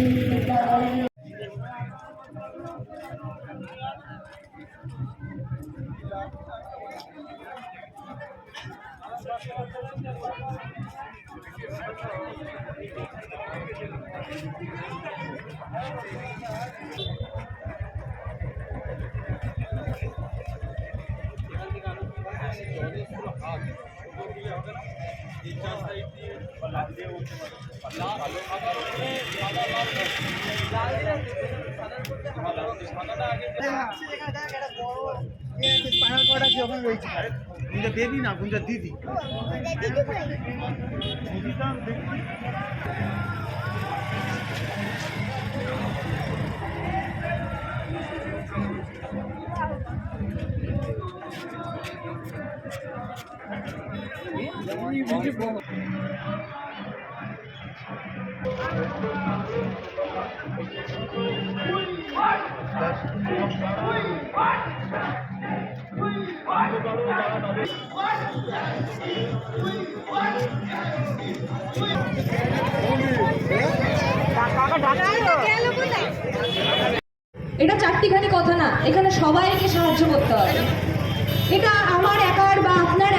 ধারে দাঁড়িয়ে গুঞ্জা দেবি না গুঞ্জা দিদি এটা চারটিখানি কথা না এখানে সবাইকে সাহায্য করতে হয় এটা আমার একার বা আপনার